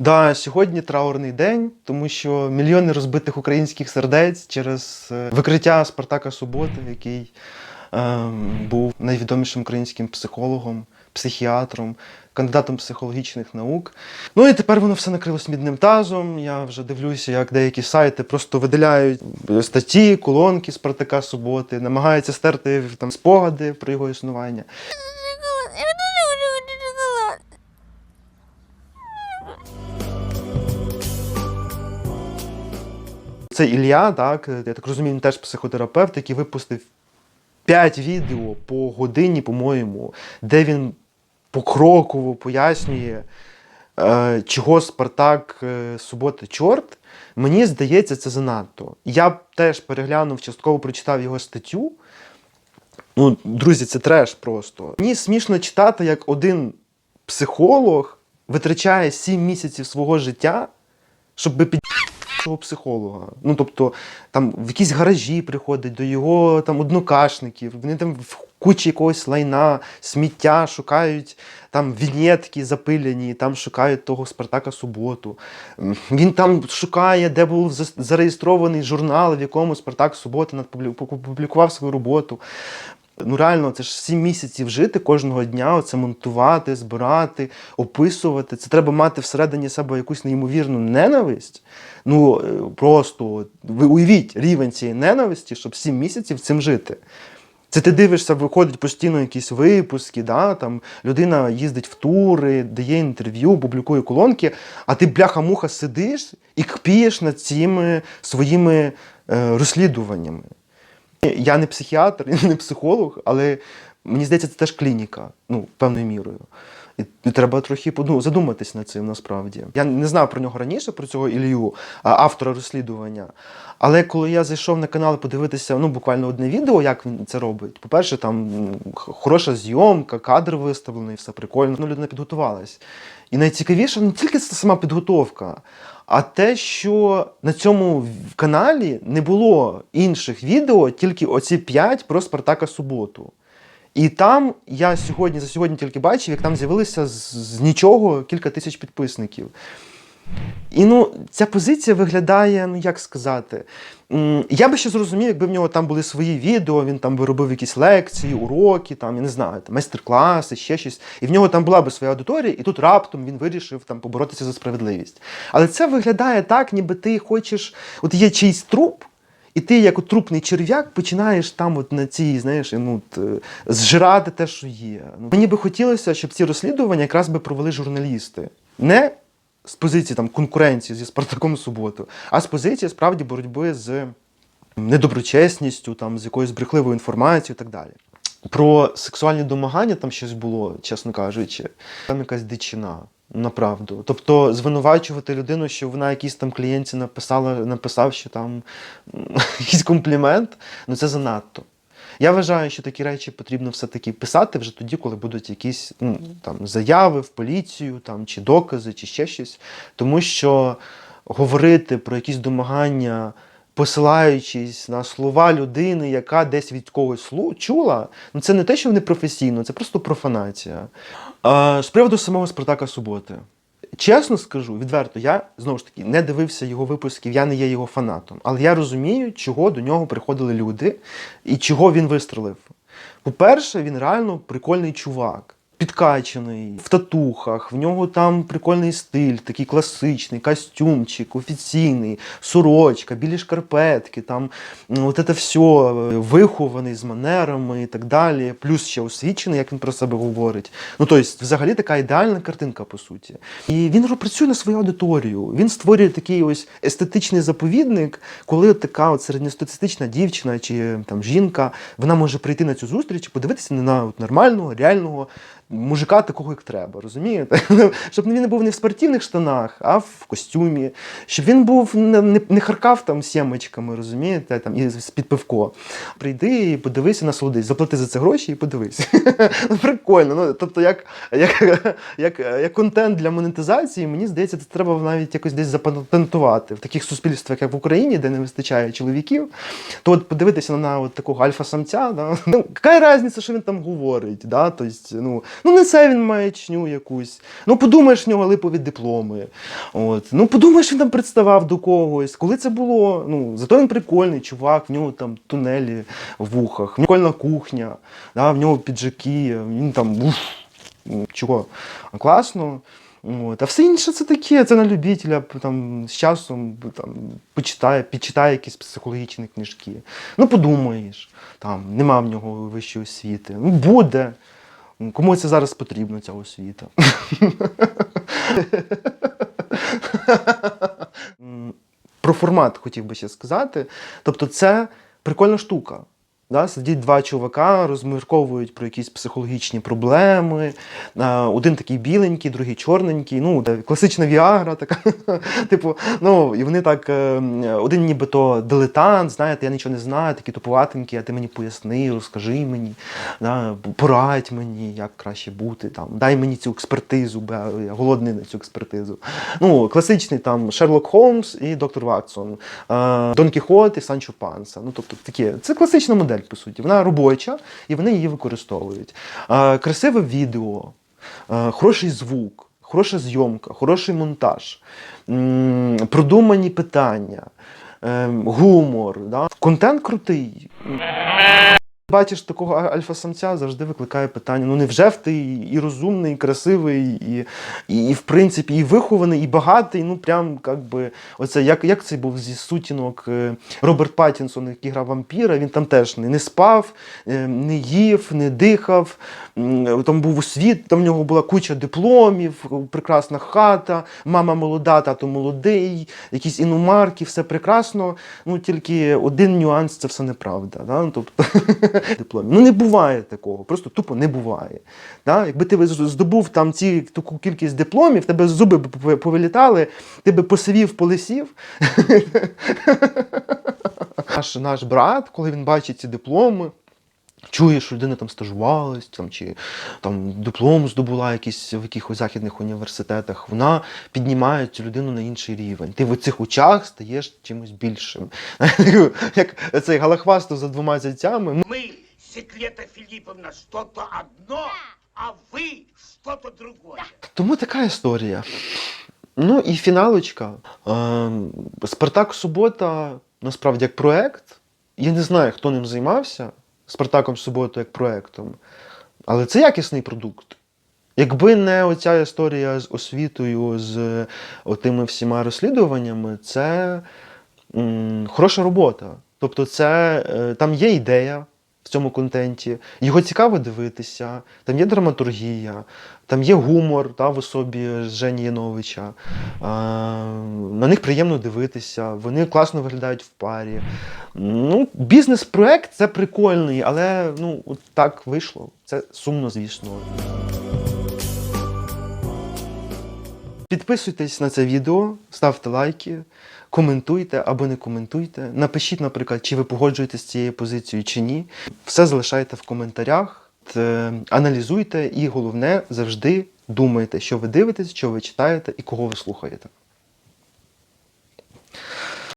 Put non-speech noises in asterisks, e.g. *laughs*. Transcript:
Да, сьогодні траурний день, тому що мільйони розбитих українських сердець через е, викриття Спартака Суботи, який ем, був найвідомішим українським психологом, психіатром, кандидатом психологічних наук. Ну і тепер воно все накрилось мідним тазом. Я вже дивлюся, як деякі сайти просто видаляють статті, колонки Спартака Суботи, намагаються стерти там спогади про його існування. Це Ілля, так, я так розумію, він теж психотерапевт, який випустив 5 відео по годині, по-моєму, де він покроково пояснює, е, чого Спартак е, субота чорт. Мені здається, це занадто. Я теж переглянув, частково прочитав його статтю. Ну, друзі, це треш просто. Мені смішно читати, як один психолог витрачає 7 місяців свого життя, щоб під цього психолога. Ну, тобто, там в якісь гаражі приходить до його там однокашників, вони там в кучі якогось лайна, сміття шукають там вінєтки запиляні, там шукають того Спартака Суботу. Він там шукає, де був зареєстрований журнал, в якому Спартак Субота надпублі- публікував свою роботу. Ну реально, це ж сім місяців жити кожного дня, оце монтувати, збирати, описувати. Це треба мати всередині себе якусь неймовірну ненависть. Ну е, просто ви уявіть рівень цієї ненависті, щоб сім місяців цим жити. Це ти дивишся, виходять постійно якісь випуски, да, там людина їздить в тури, дає інтерв'ю, публікує колонки, а ти бляха-муха сидиш і кпієш над цими своїми е, розслідуваннями. Я не психіатр, *laughs* не психолог, але мені здається, це теж клініка, ну, певною мірою. І, треба трохи ну, задуматись над цим насправді. Я не знав про нього раніше, про цього Ілью, автора розслідування. Але коли я зайшов на канал подивитися ну, буквально одне відео, як він це робить, по-перше, там хороша зйомка, кадр виставлений, все прикольно. Ну, людина підготувалась. І найцікавіше не тільки це сама підготовка, а те, що на цьому каналі не було інших відео, тільки оці п'ять про Спартака Суботу. І там я сьогодні за сьогодні тільки бачив, як там з'явилися з, з нічого кілька тисяч підписників. І ну, ця позиція виглядає, ну як сказати. Я би ще зрозумів, якби в нього там були свої відео, він там би робив якісь лекції, уроки, там, я не знаю, майстер-класи, ще щось. І в нього там була би своя аудиторія, і тут раптом він вирішив там поборотися за справедливість. Але це виглядає так, ніби ти хочеш, от є чийсь труп. І ти, як трупний черв'як, починаєш там, от на цій, знаєш, ну, е, зжирати те, що є. Ну, мені би хотілося, щоб ці розслідування якраз би провели журналісти. Не з позиції там, конкуренції зі Спартаком Суботу, а з позиції справді боротьби з недоброчесністю, там, з якоюсь брехливою інформацією і так далі. Про сексуальні домагання там щось було, чесно кажучи, там якась дичина. Направду. Тобто звинувачувати людину, що вона якійсь там клієнтці написала, написав, що там *laughs* якийсь комплімент, ну це занадто. Я вважаю, що такі речі потрібно все-таки писати вже тоді, коли будуть якісь ну, там, заяви в поліцію, там, чи докази, чи ще щось. Тому що говорити про якісь домагання, посилаючись на слова людини, яка десь від когось чула, ну це не те, що не професійно, це просто профанація. З приводу самого Спартака Суботи. Чесно скажу, відверто, я знову ж таки не дивився його випусків, я не є його фанатом. Але я розумію, чого до нього приходили люди і чого він вистрелив. По-перше, він реально прикольний чувак. Підкачаний, в татухах, в нього там прикольний стиль, такий класичний, костюмчик, офіційний, сорочка, білі шкарпетки, там от це все вихований з манерами і так далі. Плюс ще освічений, як він про себе говорить. Ну тобто, взагалі така ідеальна картинка, по суті. І він працює на свою аудиторію. Він створює такий ось естетичний заповідник, коли от така от середньостатистична дівчина чи там жінка, вона може прийти на цю зустріч і подивитися на от, нормального, реального мужика такого, як треба, розумієте? *laughs* Щоб він був не в спортивних штанах, а в костюмі, щоб він був не, не, харкав там сімочками, розумієте, там і з-під пивко. Прийди і подивися, насолодись, заплати за це гроші і подивись. *laughs* Прикольно. Ну, тобто, як, як, як, як контент для монетизації, мені здається, це треба навіть якось десь запатентувати в таких суспільствах, як в Україні, де не вистачає чоловіків. То от подивитися на от такого альфа-самця, да? ну, яка різниця, що він там говорить? Да? Тобто, ну, Ну, несе він маячню якусь. Ну, подумаєш, в нього липові дипломи. От. Ну, подумаєш, він там представав до когось. Коли це було? Ну, зато він прикольний чувак, в нього там тунелі в вухах, в прикольна кухня, да, в нього піджаки, він там. Уф, ну, чого? Класно. От. А все інше це таке, це на любителя там, з часом там, почитає, підчитає якісь психологічні книжки. Ну, подумаєш, там, нема в нього вищої освіти. Ну, буде. Кому це зараз потрібно, ця освіта? Про формат хотів би ще сказати. Тобто, це прикольна штука. Да? Сидять два чувака, розмірковують про якісь психологічні проблеми. Один такий біленький, другий чорненький. Ну, класична Віагра, така. *laughs* типу, ну, і вони так, е, один нібито дилетант, знаєте, я нічого не знаю, такі туповатенькі, а ти мені поясни, розкажи мені, да, порадь мені, як краще бути. Там, дай мені цю експертизу, бо я голодний на цю експертизу. Ну, класичний там Шерлок Холмс і доктор Ватсон, е, Дон Кіхот і Санчо Панса. Ну, тобто, такі, це класична модель, по суті. Вона робоча, і вони її використовують. Красиве відео, хороший звук, хороша зйомка, хороший монтаж, продумані питання, е, гумор. Да? Контент крутий. Бачиш такого альфа-самця завжди викликає питання: ну невже ти і розумний, і красивий, і, і, і в принципі і вихований, і багатий. Ну прям як би оце як, як це був зі сутінок е, Роберт Паттінсон, який грав вампіра. Він там теж не, не спав, е, не їв, не дихав. Там був освіт, там в нього була куча дипломів, прекрасна хата, мама молода, тато молодий, якісь іномарки, все прекрасно. Ну тільки один нюанс це все неправда. Да? Ну, Тобто *laughs* дипломів. Ну не буває такого, просто тупо не буває. Да? Якби ти здобув там ці таку кількість дипломів, тебе зуби повилітали, ти би посивів, полисів. *laughs* Наш, наш брат, коли він бачить ці дипломи. Чує, що людина там стажувалась, там, чи там диплом здобула якийсь в якихось західних університетах, вона піднімає цю людину на інший рівень. Ти в цих очах стаєш чимось більшим. *laughs* Як цей галахвастов за двома зайцями. Мы, Секрета Филипповна, что-то одно, а вы что-то другое. Тому така історія. Ну і фіналочка. Ем, Спартак Субота, насправді, як проект. Я не знаю, хто ним займався. Спартаком Субота як проектом. Але це якісний продукт. Якби не оця історія з освітою, з отими всіма розслідуваннями, це м, хороша робота. Тобто, це, е, там є ідея в цьому контенті, його цікаво дивитися, там є драматургія, там є гумор та, в особі Жені Яновича. А, них приємно дивитися, вони класно виглядають в парі. Ну, бізнес-проект це прикольний, але ну, от так вийшло. Це сумно, звісно. Підписуйтесь на це відео, ставте лайки, коментуйте або не коментуйте. Напишіть, наприклад, чи ви погоджуєтесь з цією позицією чи ні. Все залишайте в коментарях, аналізуйте і головне завжди думайте, що ви дивитесь, що ви читаєте і кого ви слухаєте.